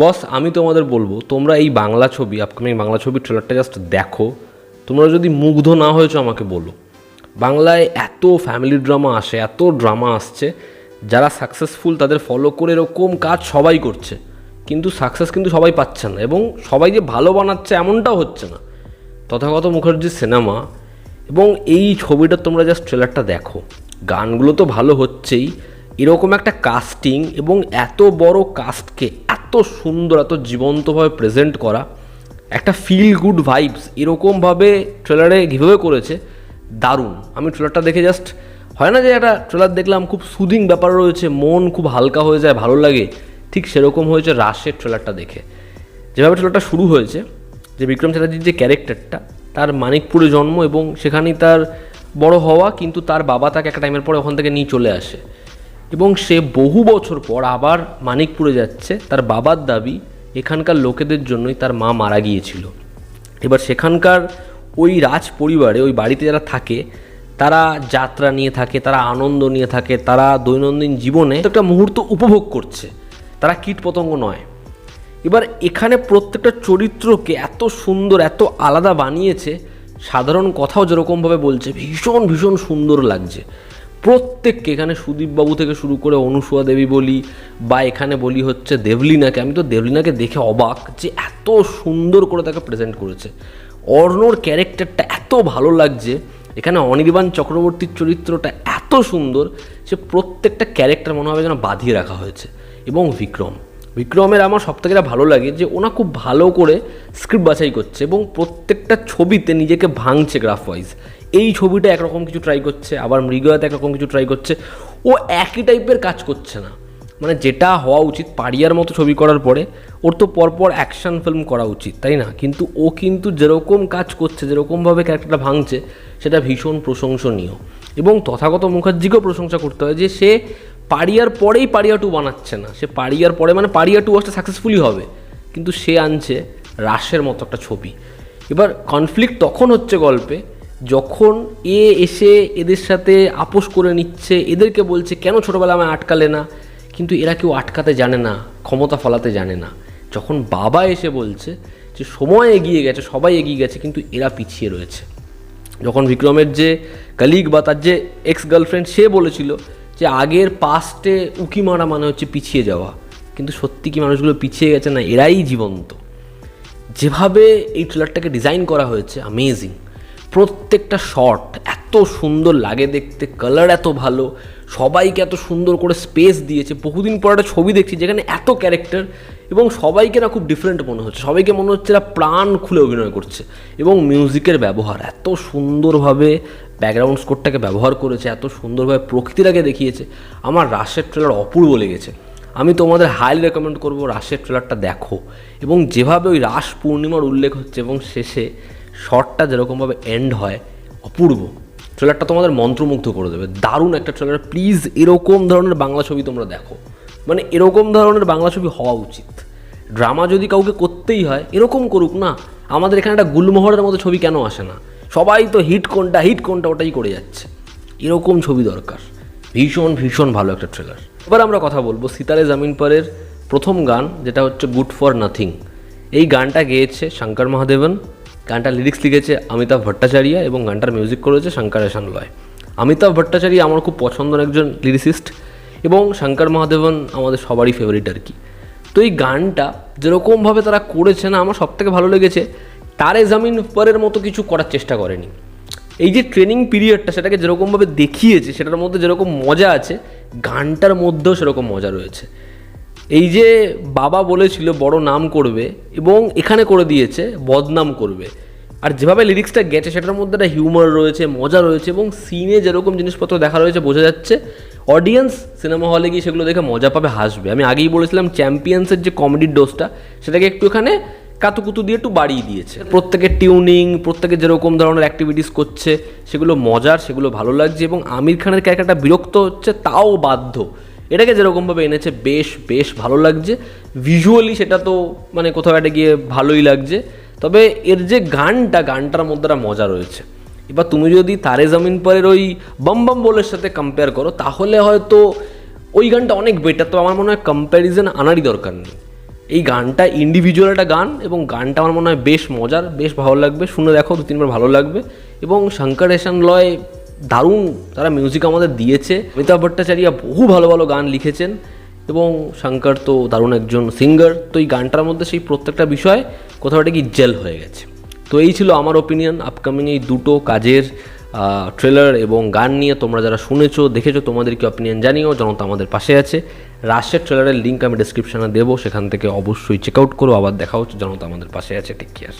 বস, আমি তোমাদের বলব, তোমরা এই বাংলা ছবি আপকামিং বাংলা ছবির ট্রেলারটা জাস্ট দেখো। তোমরা যদি মুগ্ধ না হয়েছো, আমাকে বলো। বাংলায় এত ফ্যামিলি ড্রামা আসে, এত ড্রামা আসছে, যারা সাকসেসফুল তাদের ফলো করে এরকম কাজ সবাই করছে। কিন্তু সাকসেস কিন্তু সবাই পাচ্ছে না এবং সবাই যে ভালো বানাচ্ছে এমনটাও হচ্ছে না। তথাগত মুখার্জির সিনেমা এবং এই ছবিটা তোমরা জাস্ট ট্রেলারটা দেখো। গানগুলো তো ভালো হচ্ছেই। এরকম একটা কাস্টিং এবং এত বড় কাস্টকে এত সুন্দর, এত জীবন্তভাবে প্রেজেন্ট করা, একটা ফিল গুড ভাইবস এরকমভাবে ট্রেলারে কীভাবে করেছে, দারুণ। আমি ট্রেলারটা দেখে জাস্ট হয় না যে একটা ট্রেলার দেখলাম, খুব সুদিং ব্যাপার রয়েছে, মন খুব হালকা হয়ে যায়, ভালো লাগে, ঠিক সেরকম হয়েছে রাশের ট্রেলারটা দেখে। যেভাবে ট্রেলারটা শুরু হয়েছে, যে বিক্রম চ্যাটার্জির যে ক্যারেক্টারটা, তার মানিকপুরে জন্ম এবং সেখানেই তার বড় হওয়া, কিন্তু তার বাবা তাকে একটা টাইমের পরে ওখান থেকে নিয়ে চলে আসে। এবং সে বহু বছর পর আবার মানিকপুরে যাচ্ছে। তার বাবার দাবি, এখানকার লোকেদের জন্যই তার মা মারা গিয়েছিল। এবার সেখানকার ওই রাজ পরিবারে, ওই বাড়িতে যারা থাকে, তারা যাত্রা নিয়ে থাকে, তারা আনন্দ নিয়ে থাকে, তারা দৈনন্দিন জীবনে একটা মুহূর্ত উপভোগ করছে। তারা কীটপতঙ্গ নয়। এবার এখানে প্রত্যেকটা চরিত্রকে এত সুন্দর, এত আলাদা বানিয়েছে, সাধারণ কথাও যেরকমভাবে বলছে, ভীষণ ভীষণ সুন্দর লাগছে। প্রত্যেককে, এখানে সুদীপবাবু থেকে শুরু করে অনুসুয়া দেবী বলি বা এখানে বলি হচ্ছে দেবলিনাকে, আমি তো দেবলিনাকে দেখে অবাক যে এত সুন্দর করে তাকে প্রেজেন্ট করেছে। অর্ণর ক্যারেক্টারটা এত ভালো লাগছে, এখানে অনির্বাণ চক্রবর্তীর চরিত্রটা এত সুন্দর যে প্রত্যেকটা ক্যারেক্টার মনে হবে যেন বাঁধিয়ে রাখা হয়েছে। এবং বিক্রম, বিক্রমের আমার সবথেকে ভালো লাগে যে ওনা খুব ভালো করে স্ক্রিপ্ট বাছাই করছে এবং প্রত্যেকটা ছবিতে নিজেকে ভাঙছে গ্রাফ ওয়াইজ এই ছবিটা একরকম কিছু ট্রাই করছে, আবার মৃগয়াতে একরকম কিছু ট্রাই করছে, ও একই টাইপের কাজ করছে না। মানে যেটা হওয়া উচিত পারিয়ার মতো ছবি করার পরে, ওর তো পরপর অ্যাকশন ফিল্ম করা উচিত, তাই না? কিন্তু ও কিন্তু যেরকম কাজ করছে, যেরকমভাবে ক্যারেক্টারটা ভাঙছে, সেটা ভীষণ প্রশংসনীয়। এবং তথাগত মুখার্জিকেও প্রশংসা করতে হয় যে সে পারিয়ার পরেই পারিয়া টু বানাচ্ছে না। সে পারিয়ার পরে মানে পারিয়া টু আসতে সাকসেসফুলি হবে, কিন্তু সে আনছে রাসের মতো একটা ছবি। এবার কনফ্লিক্ট তখন হচ্ছে গল্পে যখন এ এসে এদের সাথে আপোষ করে নিচ্ছে, এদেরকে বলছে, কেন ছোটোবেলা আমায় আটকালে না? কিন্তু এরা কেউ আটকাতে জানে না, ক্ষমতা ফলাতে জানে না। যখন বাবা এসে বলছে যে, সময় এগিয়ে গেছে, সবাই এগিয়ে গেছে, কিন্তু এরা পিছিয়ে রয়েছে। যখন বিক্রমের যে কালিগ বা তার যে এক্স গার্লফ্রেন্ড সে বলেছিল যে, আগের পাস্টে উকি মারা মানে হচ্ছে পিছিয়ে যাওয়া। কিন্তু সত্যি কি মানুষগুলো পিছিয়ে গেছে না? এরাই জীবন্ত। যেভাবে এই ট্রেলারটাকে ডিজাইন করা হয়েছে অ্যামেজিং প্রত্যেকটা শট এত সুন্দর লাগে দেখতে কালার এত ভালো, সবাইকে এত সুন্দর করে স্পেস দিয়েছে। বহুদিন পর একটা ছবি দেখছি যেখানে এত ক্যারেক্টার এবং সবাইকে না খুব ডিফারেন্ট মনে হচ্ছে। সবাইকে মনে হচ্ছে এরা প্রাণ খুলে অভিনয় করছে এবং মিউজিকের ব্যবহার এত সুন্দরভাবে ব্যাকগ্রাউন্ড স্কোরটাকে ব্যবহার করেছে, এত সুন্দরভাবে প্রকৃতিটাকে দেখিয়েছে। আমার রাশের ট্রেলার অপূর্ব লেগেছে। আমি তোমাদের হাইলি রেকমেন্ড করব রাশের ট্রেলারটা দেখো। এবং যেভাবে ওই রাস পূর্ণিমার উল্লেখ হচ্ছে এবং শেষে শর্টটা যেরকমভাবে এন্ড হয়, অপূর্ব। ট্রেলারটা তোমাদের মন্ত্রমুগ্ধ করে দেবে। দারুণ একটা ট্রেলার প্লিজ এরকম ধরনের বাংলা ছবি তোমরা দেখো। মানে এরকম ধরনের বাংলা ছবি হওয়া উচিত। ড্রামা যদি কাউকে করতেই হয়, এরকম করুক না। আমাদের এখানে একটা গুলমোহরের মতো ছবি কেন আসে না? সবাই তো হিট কোনটা হিট কোনটা, ওটাই করে যাচ্ছে। এরকম ছবি দরকার। ভীষণ ভীষণ ভালো একটা ট্রেলার এবার আমরা কথা বলব সিতারে জামিন পরের প্রথম গান, যেটা হচ্ছে গুড ফর নাথিং এই গানটা গেয়েছে শঙ্কর মহাদেবন। গানটার লিরিক্স লিখেছে অমিতাভ ভট্টাচার্য এবং গানটার মিউজিক করেছে শঙ্কর এশান লয় অমিতাভ ভট্টাচার্য আমার খুব পছন্দের একজন লিরিসিস্ট এবং শঙ্কর মহাদেবন আমাদের সবারই ফেভারিট আর কি। তো এই গানটা যেরকমভাবে তারা করেছে না, আমার সবথেকে ভালো লেগেছে, তারে জামিন পরের মতো কিছু করার চেষ্টা করেনি। এই যে ট্রেনিং পিরিয়ডটা সেটাকে যেরকমভাবে দেখিয়েছে, সেটার মধ্যে যেরকম মজা আছে, গানটার মধ্যেও সেরকম মজা রয়েছে। এই যে বাবা বলেছিল বড় নাম করবে এবং এখানে করে দিয়েছে, বদনাম করবে। আর যেভাবে লিরিক্সটা গেছে, সেটার মধ্যে একটা হিউমার রয়েছে, মজা রয়েছে এবং সিনে যেরকম জিনিসপত্র দেখা রয়েছে, বোঝা যাচ্ছে। অডিয়েন্স সিনেমা হলে গিয়ে সেগুলো দেখে মজা পাবে, হাসবে। আমি আগেই বলেছিলাম চ্যাম্পিয়ন্সের যে কমেডির ডোজটা সেটাকে একটু এখানে কাতুকুতু দিয়ে একটু বাড়িয়ে দিয়েছে। প্রত্যেকের টিউনিং প্রত্যেকে যেরকম ধরনের অ্যাক্টিভিটিস করছে, সেগুলো মজার, সেগুলো ভালো লাগছে এবং আমির খানের ক্যারেক্টারটা বিরক্ত হচ্ছে, তাও বাধ্য। এটাকে যেরকমভাবে এনেছে, বেশ বেশ ভালো লাগছে। ভিজুয়ালি সেটা তো মানে কোথাও একটা গিয়ে ভালোই লাগছে। তবে এর যে গানটা, গানটার মধ্যে মজা রয়েছে। এবার তুমি যদি তারে জামিন পরের ওই বম বম বোলের সাথে কম্পেয়ার করো, তাহলে হয়তো ওই গানটা অনেক বেটার তো আমার মনে হয় কম্প্যারিজন আনারই দরকার নেই। এই গানটা ইন্ডিভিজুয়াল একটা গান এবং গানটা আমার মনে হয় বেশ মজার, বেশ ভালো লাগবে। শুনে দেখো দু তিনবার ভালো লাগবে। এবং শঙ্কর এশান লয় দারুণ তারা মিউজিক আমাদের দিয়েছে। অমিতাভ ভট্টাচার্য বহু ভালো ভালো গান লিখেছেন এবং শঙ্কর তো দারুণ একজন সিঙ্গার তো এই গানটার মধ্যে সেই প্রত্যেকটা বিষয় কোথাও একটা কি জেল হয়ে গেছে। তো এই ছিল আমার ওপিনিয়ন আপকামিং এই দুটো কাজের ট্রেলার এবং গান নিয়ে। তোমরা যারা শুনেছো, দেখেছ তোমাদের কি অপিনিয়ন জানিও জনতা আমাদের পাশে আছে। রাশের ট্রেলারের লিঙ্ক আমি ডিসক্রিপশনে দেবো, সেখান থেকে অবশ্যই চেক আউট করো। আবার দেখা হচ্ছে জনতা আমাদের পাশে আছে টেক কেয়ার